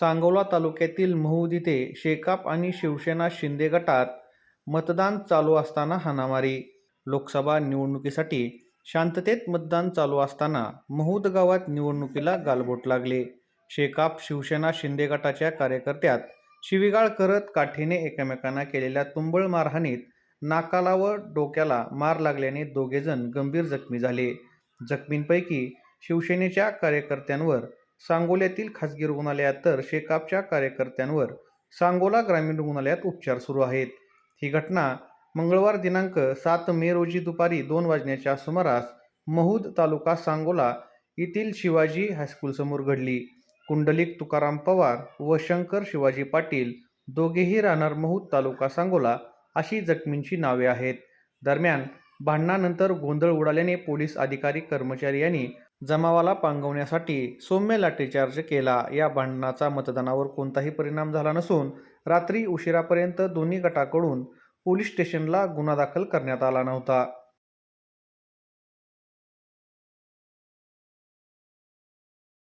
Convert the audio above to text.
सांगोला तालुक्यातील महूद इथे शेकाप आणि शिवसेना शिंदे गटात मतदान चालू असताना हाणामारी. लोकसभा निवडणुकीसाठी शांततेत मतदान चालू असताना महूद गावात निवडणुकीला गालबोट लागले. शेकाप शिवसेना शिंदे गटाच्या कार्यकर्त्यात शिवीगाळ करत काठीने एकमेकांना केलेल्या तुंबळ मारहाणीत नाकाला व डोक्याला मार लागल्याने दोघेजण गंभीर जखमी झाले. जखमींपैकी शिवसेनेच्या कार्यकर्त्यांवर सांगोल्यातील खासगी रुग्णालयात तर शेकापच्या कार्यकर्त्यांवर सांगोला ग्रामीण रुग्णालयात उपचार सुरू आहेत. ही घटना मंगळवार दिनांक सात मे रोजी दुपारी दोन वाजण्याच्या सुमारास महूद तालुका सांगोला येथील शिवाजी हायस्कूलसमोर घडली. कुंडलिक तुकाराम पवार व शंकर शिवाजी पाटील दोघेही राहणार महूद तालुका सांगोला अशी जखमींची नावे आहेत. दरम्यान भांडणानंतर गोंधळ उडाल्याने पोलीस अधिकारी कर्मचारी यांनी जमावाला पांगवण्यासाठी सौम्य लाठीचार्ज केला. या भांडणाचा मतदानावर कोणताही परिणाम झाला नसून रात्री उशिरापर्यंत दोन्ही गटाकडून पोलीस स्टेशनला गुन्हा दाखल करण्यात आला नव्हता.